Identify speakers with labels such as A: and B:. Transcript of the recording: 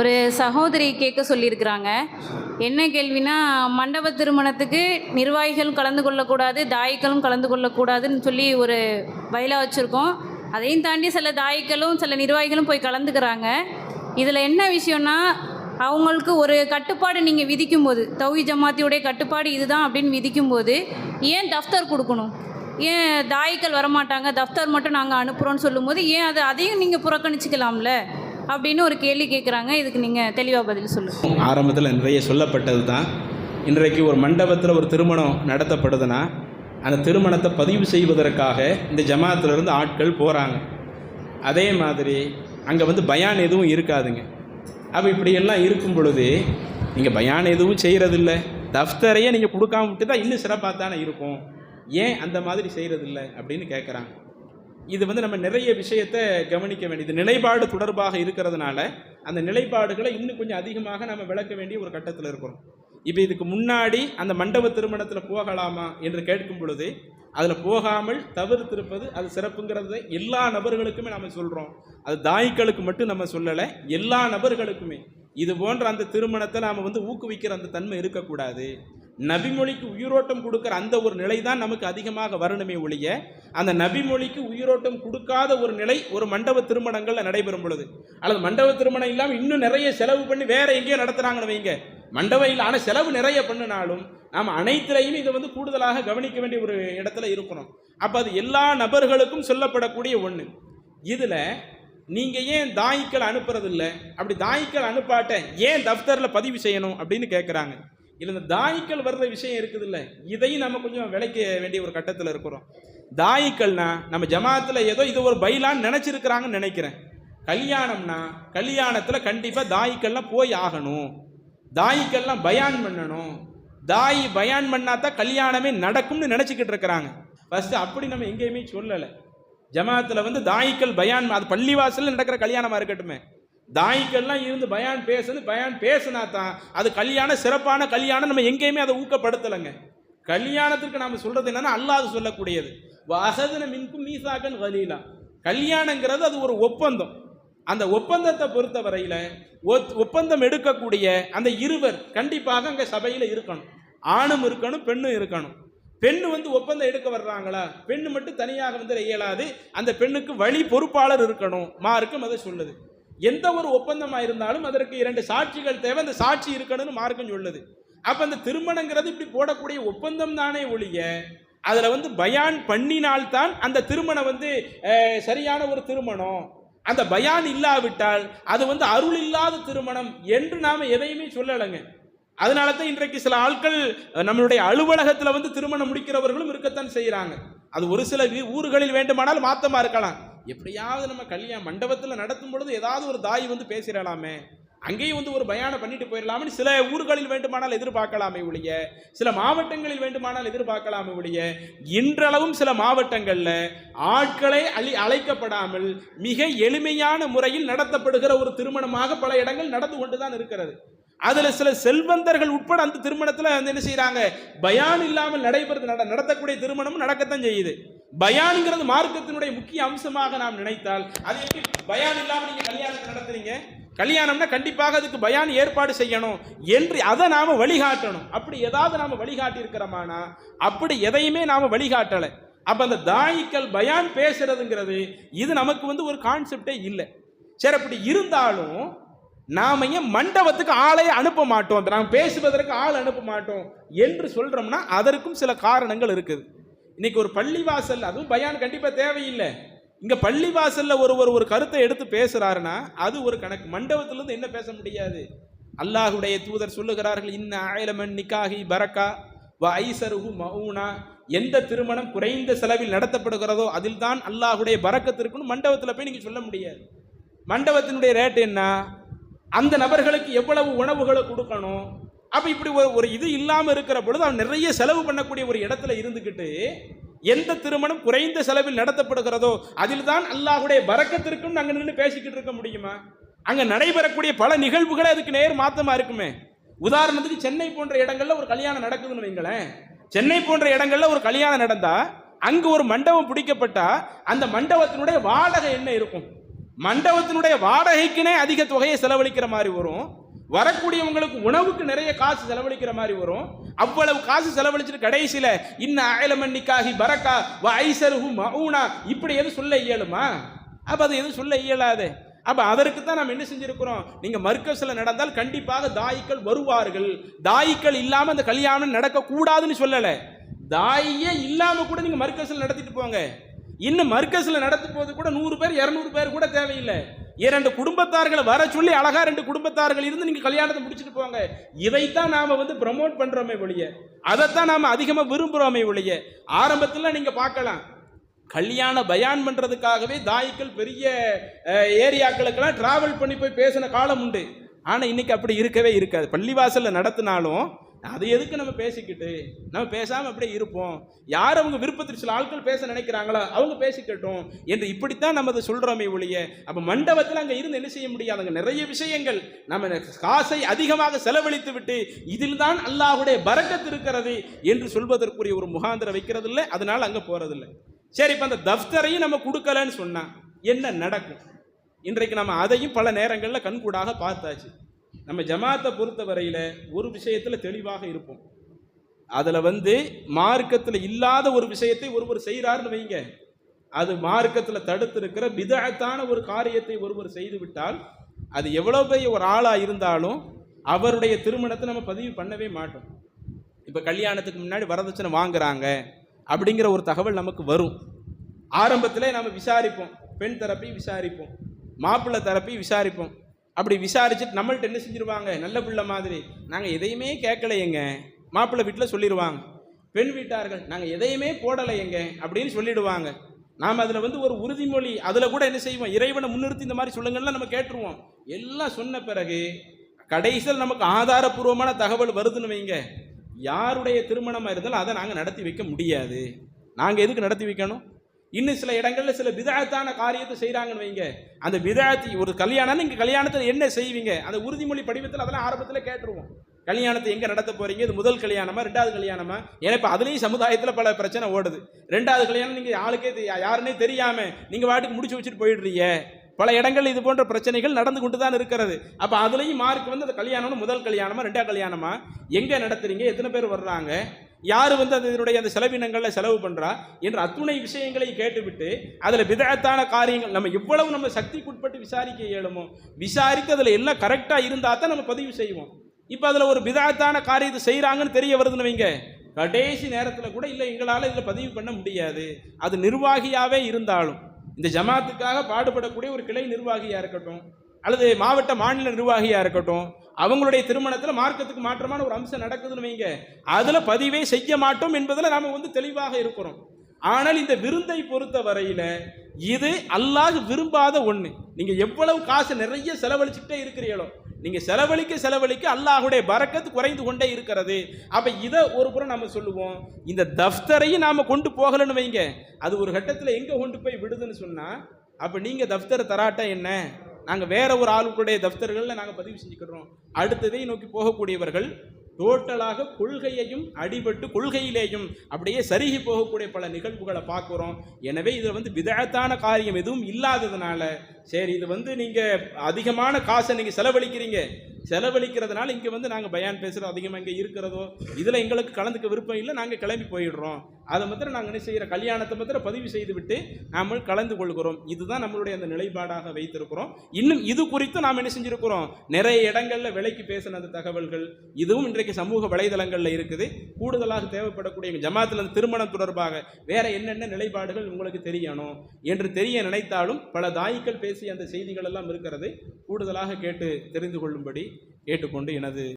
A: ஒரு சகோதரி கேட்க சொல்லியிருக்கிறாங்க. என்ன கேள்வினா மண்டப திருமணத்துக்கு நிர்வாகிகள் கலந்து கொள்ளக்கூடாது தாய்க்களும் கலந்து கொள்ளக்கூடாதுன்னு சொல்லி ஒரு பயிலா வச்சுருக்கோம். அதையும் தாண்டி சில தாய்க்களும் சில நிர்வாகிகளும் போய் கலந்துக்கிறாங்க. இதில் என்ன விஷயம்னா அவங்களுக்கு ஒரு கட்டுப்பாடு நீங்கள் விதிக்கும்போது தௌஹி ஜமாத்தியுடைய கட்டுப்பாடு இதுதான் அப்படின்னு விதிக்கும்போது ஏன் தஃப்தர் கொடுக்கணும்? ஏன் தாய்க்கள் வரமாட்டாங்க தஃப்தர் மட்டும் நாங்கள் அனுப்புகிறோன்னு சொல்லும்போது ஏன் அது அதையும் நீங்கள் புறக்கணிச்சிக்கலாம்ல? அப்படின்னு ஒரு கேள்வி கேட்குறாங்க இதுக்கு நீங்கள் தெளிவாக பதில் சொல்லுங்கள்
B: ஆரம்பத்தில் நிறைய சொல்லப்பட்டது தான் இன்றைக்கு ஒரு மண்டபத்தில் ஒரு திருமணம் நடத்தப்படுதுன்னா அந்த திருமணத்தை பதிவு செய்வதற்காக இந்த ஜமாத்திலிருந்து ஆட்கள் போகிறாங்க அதே மாதிரி அங்கே வந்து பயான் எதுவும் இருக்காதுங்க. அப்போ இப்படியெல்லாம் இருக்கும் பொழுது நீங்கள் பயான் எதுவும் செய்கிறதில்ல தஃப்தரையே நீங்கள் கொடுக்காம விட்டு தான் இன்னும் சிறப்பாக தானே இருக்கும். ஏன் அந்த மாதிரி செய்கிறதில்ல அப்படின்னு கேட்குறாங்க இது வந்து நம்ம நிறைய விஷயத்தை கவனிக்க வேண்டியது நிலைப்பாடு தொடர்பாக இருக்கிறதுனால அந்த நிலைப்பாடுகளை இன்னும் கொஞ்சம் அதிகமாக நம்ம விளக்க வேண்டிய ஒரு கட்டத்தில் இருக்கிறோம். இப்போ இதுக்கு முன்னாடி அந்த மண்டப திருமணத்தில் போகலாமா என்று கேட்கும் பொழுது அதில் போகாமல் தவிர்த்திருப்பது அது சிறப்புங்கிறத எல்லா நபர்களுக்குமே நம்ம சொல்கிறோம் அது தாய்க்களுக்கு மட்டும் நம்ம சொல்லலை எல்லா நபர்களுக்குமே. இது போன்ற அந்த திருமணத்தை நாம் வந்து ஊக்குவிக்கிற அந்த தன்மை இருக்கக்கூடாது. நபிமொழிக்கு உயிரோட்டம் கொடுக்குற அந்த ஒரு நிலை தான் நமக்கு அதிகமாக வரணுமே ஒழிய அந்த நபிமொழிக்கு உயிரோட்டம் கொடுக்காத ஒரு நிலை ஒரு மண்டப திருமணங்களில் நடைபெறும் பொழுது. அல்லது மண்டப திருமணம் இல்லாமல் இன்னும் நிறைய செலவு பண்ணி வேற எங்கேயோ நடத்துகிறாங்கன்னு வைங்க. மண்டபம் இல்லை ஆனால் செலவு நிறைய பண்ணினாலும் நாம் அனைத்திலையும் இதை வந்து கூடுதலாக கவனிக்க வேண்டிய ஒரு இடத்துல இருக்கிறோம் அப்போ அது எல்லா நபர்களுக்கும் சொல்லப்படக்கூடிய ஒன்று இதில் நீங்கள் ஏன் தாய்க்கள் அனுப்புறதில்லை? அப்படி தாய்க்கள் அனுப்பாட்ட ஏன் தஃப்தரில் பதிவு செய்யணும் அப்படின்னு கேட்குறாங்க இல்லை இந்த தாய்க்கள் வர்ற விஷயம் இருக்குது இல்லை இதையும் நம்ம கொஞ்சம் விளைக்க வேண்டிய ஒரு கட்டத்தில் இருக்கிறோம். தாய்க்கள்னா நம்ம ஜமாத்தில் ஏதோ இது ஒரு பைலான்னு நினச்சிருக்கிறாங்கன்னு நினைக்கிறேன். கல்யாணம்னா கல்யாணத்தில் கண்டிப்பாக தாய்க்கள்லாம் போய் ஆகணும். தாய்க்கெல்லாம் பயான் பண்ணணும். தாய் பயான் பண்ணாதான் கல்யாணமே நடக்கும்னு நினச்சிக்கிட்டு இருக்கிறாங்க. ஃபஸ்ட்டு அப்படி நம்ம எங்கேயுமே சொல்லலை. ஜமாத்தில் வந்து தாய்க்கள் பயான் அது பள்ளிவாசலில் நடக்கிற கல்யாணமாக இருக்கட்டுமே. தாய்க்கெல்லாம் இருந்து பயான் பேசுன்னு பயான் பேசுனா தான் அது கல்யாணம் சிறப்பான கல்யாணம் நம்ம எங்கேயுமே அதை ஊக்கப்படுத்தலைங்க. கல்யாணத்திற்கு நாம் சொல்கிறது என்னன்னா அல்லாது சொல்லக்கூடியது. வசதுன மின்கும் மீசாக்கன் கலீலா. கல்யாணங்கிறது அது ஒரு ஒப்பந்தம். அந்த ஒப்பந்தத்தை பொறுத்த வரையில் ஒப்பந்தம் எடுக்கக்கூடிய அந்த இருவர் கண்டிப்பாக அங்கே சபையில் இருக்கணும். ஆணும் இருக்கணும் பெண்ணும் இருக்கணும். பெண் வந்து ஒப்பந்தம் எடுக்க வர்றாங்களா? பெண் மட்டும் தனியாக வந்து இயலாது. அந்த பெண்ணுக்கு வழி பொறுப்பாளர் இருக்கணும். மார்க்கம் அதை சொல்லுது. எந்த ஒரு ஒப்பந்தமாக இருந்தாலும் அதற்கு இரண்டு சாட்சிகள் தேவை. அந்த சாட்சி இருக்கணும்னு மார்க்கம் சொல்லுது. அப்போ அந்த திருமணங்கிறது இப்படி போடக்கூடிய ஒப்பந்தம் தானே ஒழிய அதில் வந்து பயான் பண்ணினால்தான் அந்த திருமணம் வந்து சரியான ஒரு திருமணம். அந்த பயான் இல்லாவிட்டால் அது வந்து அருள் இல்லாத திருமணம் என்று நாம் எதையுமே சொல்லலைங்க. அதனால தான் இன்றைக்கு சில ஆட்கள் நம்மளுடைய அலுவலகத்தில் வந்து திருமணம் முடிக்கிறவர்களும் இருக்கத்தான் செய்கிறாங்க அது ஒரு சில ஊர்களில் வேண்டுமானால் மாத்தமாக இருக்கலாம். எப்படியாவது நம்ம கல்யாணம் மண்டபத்தில் நடத்தும் பொழுது ஏதாவது ஒரு தாய் வந்து பேசிடலாமே. அங்கேயும் வந்து ஒரு பயானம் பண்ணிட்டு போயிடலாம்னு சில ஊர்களில் வேண்டுமானால் எதிர்பார்க்கலாமே ஒழிய சில மாவட்டங்களில் வேண்டுமானால் எதிர்பார்க்கலாமே ஒழிய இன்றளவும் சில மாவட்டங்களில் ஆட்களை அழி அழைக்கப்படாமல் மிக எளிமையான முறையில் நடத்தப்படுகிற ஒரு திருமணமாக பல இடங்கள் நடந்து கொண்டு தான் இருக்கிறது. அதில் சில செல்வந்தர்கள் உட்பட அந்த திருமணத்தில் வந்து என்ன செய்கிறாங்க பயான் இல்லாமல் நடைபெறுது நட நடத்தக்கூடிய திருமணமும் நடக்கத்தான் செய்யுது. பயானுங்கிறது மார்க்கத்தினுடைய முக்கிய அம்சமாக நாம் நினைத்தால் அது எப்படி பயான் இல்லாமல் நீங்கள் கல்யாணத்தை நடத்துறீங்க? கல்யாணம்னா கண்டிப்பாக அதுக்கு பயான் ஏற்பாடு செய்யணும் என்று அதை நாம் வழிகாட்டணும். அப்படி ஏதாவது நாம் வழிகாட்டி இருக்கிறோமானா அப்படி எதையுமே நாம் வழிகாட்டலை. அப்போ அந்த தாயிக்கள் பயான் பேசுறதுங்கிறது இது நமக்கு வந்து ஒரு கான்செப்டே இல்லை. சரி அப்படி இருந்தாலும் நாம் ஏன் மண்டபத்துக்கு ஆளை அனுப்ப மாட்டோம். நாம் பேசுவதற்கு ஆள் அனுப்ப மாட்டோம் என்று சொல்றோம்னா அதற்கும் சில காரணங்கள் இருக்குது. இன்னைக்கு ஒரு பள்ளிவாசல் அதுவும் பயான் கண்டிப்பாக தேவையில்லை. இங்க பள்ளிவாசல்ல ஒருவர் ஒரு கருத்தை எடுத்து பேசுறாருன்னா அது ஒரு கணக்கு. மண்டபத்திலேருந்து என்ன பேச முடியாது? அல்லாஹுடைய தூதர் சொல்லுகிறார்கள் இன்ன ஆயிலமன் நிக்காகி பரக்கா வ ஐசருஹு மவுனா. எந்த திருமணம் குறைந்த செலவில் நடத்தப்படுகிறதோ அதில் தான் அல்லாஹுடைய பறக்கத்திற்குன்னு மண்டபத்தில் போய் நீங்கள் சொல்ல முடியாது. மண்டபத்தினுடைய ரேட் என்ன? அந்த நபர்களுக்கு எவ்வளவு உணவுகளை கொடுக்கணும்? அப்போ இப்படி ஒரு ஒரு இது இல்லாமல் இருக்கிற பொழுது அவன் நிறைய செலவு பண்ணக்கூடிய ஒரு இடத்துல இருந்துக்கிட்டு எந்த திருமணம் குறைந்த செலவில் நடத்தப்படுகிறதோ அதில் தான் அல்லாஹுடைய பரக்கத்திற்கும் அங்கே நின்று பேசிக்கிட்டு இருக்க முடியுமா? அங்கே நடைபெறக்கூடிய பல நிகழ்வுகளே அதுக்கு நேர் மாற்றமாக இருக்குமே? உதாரணத்துக்கு சென்னை போன்ற இடங்களில் ஒரு கல்யாணம் நடக்குதுன்னு வைங்களேன். சென்னை போன்ற இடங்களில் ஒரு கல்யாணம் நடந்தா அங்கு ஒரு மண்டபம் பிடிக்கப்பட்டா அந்த மண்டபத்தினுடைய வாடகை என்ன இருக்கும்? மண்டபத்தினுடைய வாடகைக்குனே அதிக தொகையை செலவழிக்கிற மாதிரி வரும். வரக்கூடியவங்களுக்கு உணவுக்கு நிறைய காசு செலவழிக்கிற மாதிரி வரும். அவ்வளவு காசு செலவழிச்சிட்டு கடைசியில் இன்ன அயலமன்னிக்காகி பரக்கா வ மவுனா இப்படி எதுவும் சொல்ல இயலுமா? அப்போ அது எதுவும் சொல்ல இயலாது. அப்போ அதற்கு தான் நம்ம என்ன செஞ்சுருக்கிறோம்? நீங்கள் மர்க்கஸில் நடந்தால் கண்டிப்பாக தாயிக்கள் வருவார்கள். தாயிக்கள் இல்லாமல் அந்த கல்யாணம் நடக்கக்கூடாதுன்னு சொல்லலை. தாயே இல்லாமல் கூட நீங்கள் மர்க்கஸில் நடத்திட்டு போங்க. இன்னும் மர்க்கஸில் நடத்தும் போது கூட நூறு பேர் இரநூறு பேர் கூட தேவையில்லை. இரண்டு குடும்பத்தார்களை வர சொல்லி அழகா ரெண்டு குடும்பத்தார்கள் இருந்து நீங்கள் கல்யாணத்தை முடிச்சுட்டு போங்க. இதைத்தான் நாம் வந்து ப்ரமோட் பண்ணுறோமே ஒழிய அதைத்தான் நாம் அதிகமாக விரும்புகிறோமே ஒழிய ஆரம்பத்தில் நீங்கள் பார்க்கலாம். கல்யாண பயான் பண்ணுறதுக்காகவே தாய்க்கள் பெரிய ஏரியாக்களுக்கெல்லாம் டிராவல் பண்ணி போய் பேசின காலம் உண்டு. ஆனால் இன்றைக்கி அப்படி இருக்கவே இருக்காது. பள்ளிவாசலில் நடத்தினாலும் அது எதுக்கு நம்ம பேசிக்கிட்டு? நம்ம பேசாமல் அப்படியே இருப்போம். யார் அவங்க விருப்பத்தில் சில ஆட்கள் பேச நினைக்கிறாங்களோ அவங்க பேசிக்கட்டும் என்று இப்படித்தான் நம்ம அதை சொல்கிறோமே ஒழிய அப்போ மண்டபத்தில் அங்கே இருந்து என்ன செய்ய முடியாது அங்கே நிறைய விஷயங்கள். நம்ம காசை அதிகமாக செலவழித்து விட்டு இதில் தான் அல்லாஹுடைய பறக்கத்து இருக்கிறது என்று சொல்வதற்குரிய ஒரு முகாந்திரம் வைக்கிறது இல்லை அதனால் அங்கே போறதில்லை. சரி இப்போ அந்த தஃப்தரையும் நம்ம கொடுக்கலன்னு சொன்னால் என்ன நடக்கும்? இன்றைக்கு நம்ம அதையும் பல நேரங்களில் கண்கூடாக பார்த்தாச்சு. நம்ம ஜமாத்தை பொறுத்த வரையில் ஒரு விஷயத்தில் தெளிவாக இருப்போம். அதில் வந்து மார்க்கத்தில் இல்லாத ஒரு விஷயத்தை ஒருவர் செய்கிறாருன்னு வைங்க. அது மார்க்கத்தில் தடுத்து இருக்கிற ஒரு காரியத்தை ஒருவர் செய்து விட்டால் அது எவ்வளோ பெரிய ஒரு ஆளாக இருந்தாலும் அவருடைய திருமணத்தை நம்ம பதிவு பண்ணவே மாட்டோம். இப்போ கல்யாணத்துக்கு முன்னாடி வரதட்சணை வாங்குறாங்க அப்படிங்கிற ஒரு தகவல் நமக்கு வரும். ஆரம்பத்திலே நம்ம விசாரிப்போம். பெண் தரப்பையும் விசாரிப்போம். மாப்பிள்ளை தரப்பையும் விசாரிப்போம். அப்படி விசாரிச்சுட்டு நம்மள்ட்ட என்ன செஞ்சிருவாங்க? நல்ல பிள்ளை மாதிரி. நாங்கள் எதையுமே கேட்கலையேங்க மாப்பிள்ளை வீட்டில் சொல்லிடுவாங்க பெண் வீட்டார்கள் நாங்கள் எதையுமே போடலையேங்க அப்படின்னு சொல்லிடுவாங்க. நாம் அதில் வந்து ஒரு உறுதிமொழி அதில் கூட என்ன செய்வோம்? இறைவனை முன்னிறுத்தி இந்த மாதிரி சொல்லுங்கள்லாம் நம்ம கேட்டுருவோம். எல்லாம் சொன்ன பிறகு கடைசியில் நமக்கு ஆதாரபூர்வமான தகவல் வருதுன்னு வைங்க. யாருடைய திருமணமாக இருந்தாலும் அதை நாங்கள் நடத்தி வைக்க முடியாது. நாங்கள் எதுக்கு நடத்தி வைக்கணும்? இன்னும் சில இடங்களில் சில விதாயத்தான காரியத்தை செய்கிறாங்கன்னு வைங்க. அந்த விதாயத்தை ஒரு கல்யாணம்னு நீங்கள் கல்யாணத்தில் என்ன செய்வீங்க? அந்த உறுதிமொழி படிவத்தில் அதெல்லாம் ஆரம்பத்தில் கேட்டுருவோம். கல்யாணத்தை எங்கே நடத்த போகிறீங்க இது முதல் கல்யாணமா ரெண்டாவது கல்யாணமா? ஏன்னா இப்போ அதுலேயும் சமுதாயத்தில் பல பிரச்சனை ஓடுது. ரெண்டாவது கல்யாணம் நீங்கள் ஆளுக்கே யாருன்னே தெரியாமல் நீங்கள் வாட்டுக்கு முடிச்சு வச்சுட்டு போயிடுறீங்க. பல இடங்கள் இது போன்ற பிரச்சனைகள் நடந்து கொண்டு தான் இருக்கிறது. அப்போ அதுலேயும் மார்க் வந்து அந்த கல்யாணம்னு முதல் கல்யாணமா ரெண்டாவது கல்யாணமா? எங்கே நடத்துறீங்க? எத்தனை பேர் வர்றாங்க? யார் வந்து அதனுடைய அந்த செலவினங்களில் செலவு பண்ணுறா என்ற அத்துணை விஷயங்களை கேட்டுவிட்டு அதில் விதத்தான காரியங்கள் நம்ம எவ்வளவு நம்ம சக்திக்குட்பட்டு விசாரிக்க இயலுமோ விசாரித்து அதில் எல்லாம் கரெக்டாக இருந்தால் தான் நம்ம பதிவு செய்வோம். இப்போ அதில் ஒரு விதத்தான காரியத்தை செய்கிறாங்கன்னு தெரிய வருதுன்னு வைங்க. கடைசி நேரத்தில் கூட இல்லை எங்களால் இதில் பதிவு பண்ண முடியாது. அது நிர்வாகியாகவே இருந்தாலும் இந்த ஜமாத்துக்காக பாடுபடக்கூடிய ஒரு கிளை நிர்வாகியாக இருக்கட்டும் அல்லது மாவட்ட மாநில நிர்வாகியாக இருக்கட்டும் அவங்களுடைய திருமணத்தில் மார்க்கத்துக்கு மாற்றமான ஒரு அம்சம் நடக்குதுன்னு வைங்க. அதில் பதிவே செய்ய மாட்டோம் என்பதில் நாம் வந்து தெளிவாக இருக்கிறோம். ஆனால் இந்த விருந்தை பொறுத்த வரையில் இது அல்லாஹ் விரும்பாத ஒன்று நீங்கள் எவ்வளவு காசு நிறைய செலவழிச்சுக்கிட்டே இருக்கிறீங்களோ நீங்கள் செலவழிக்க செலவழிக்க அல்லாஹுடைய பறக்கத்து குறைந்து கொண்டே இருக்கிறது. அப்போ இதை ஒரு புறம் நம்ம சொல்லுவோம். இந்த தஃப்தரையும் நாம் கொண்டு போகலன்னு வைங்க. அது ஒரு கட்டத்தில் எங்கே கொண்டு போய் விடுதுன்னு சொன்னால் அப்போ நீங்கள் தஃப்தரை தராட்டா என்ன? நாங்கள் வேற ஒரு ஆளுடைய தப்தர்களில் நாங்கள் பதிவு செஞ்சுக்கிறோம். அடுத்ததை நோக்கி போகக்கூடியவர்கள் டோட்டலாக கொள்கையையும் அடிபட்டு கொள்கையிலேயும் அப்படியே சருகி போகக்கூடிய பல நிகழ்வுகளை பார்க்குறோம். எனவே இதில் வந்து விதத்தான காரியம் எதுவும் இல்லாததுனால சரி இது வந்து நீங்கள் அதிகமான காசை நீங்கள் செலவழிக்கிறீங்க. செலவழிக்கிறதுனால இங்கே வந்து நாங்கள் பயான் பேசுகிறோம் அதிகமாக இங்கே இருக்கிறதோ இதில் எங்களுக்கு கலந்துக்க விருப்பம் இல்லை நாங்கள் கிளம்பி போயிடுறோம். அதை மாத்திரம் நாங்கள் என்ன செய்கிற கல்யாணத்தை மாத்திரம் பதிவு செய்து விட்டு நாம் கலந்து கொள்கிறோம். இதுதான் நம்மளுடைய அந்த நிலைப்பாடாக வைத்திருக்கிறோம். இன்னும் இது குறித்து நாம் என்ன செஞ்சுருக்கிறோம்? நிறைய இடங்களில் விலைக்கு பேசின அந்த தகவல்கள் இதுவும் இன்றைக்கு சமூக வலைதளங்களில் இருக்குது. கூடுதலாக தேவைப்படக்கூடிய ஜமாத்தில் அந்த திருமணம் தொடர்பாக வேற என்னென்ன நிலைப்பாடுகள் உங்களுக்கு தெரியணும் என்று தெரிய நினைத்தாலும் பல தாய்க்கள் பேசிய அந்த செய்திகள் எல்லாம் இருக்கிறது கூடுதலாக கேட்டு தெரிந்து கொள்ளும்படி கேட்டுக்கொண்டு எனது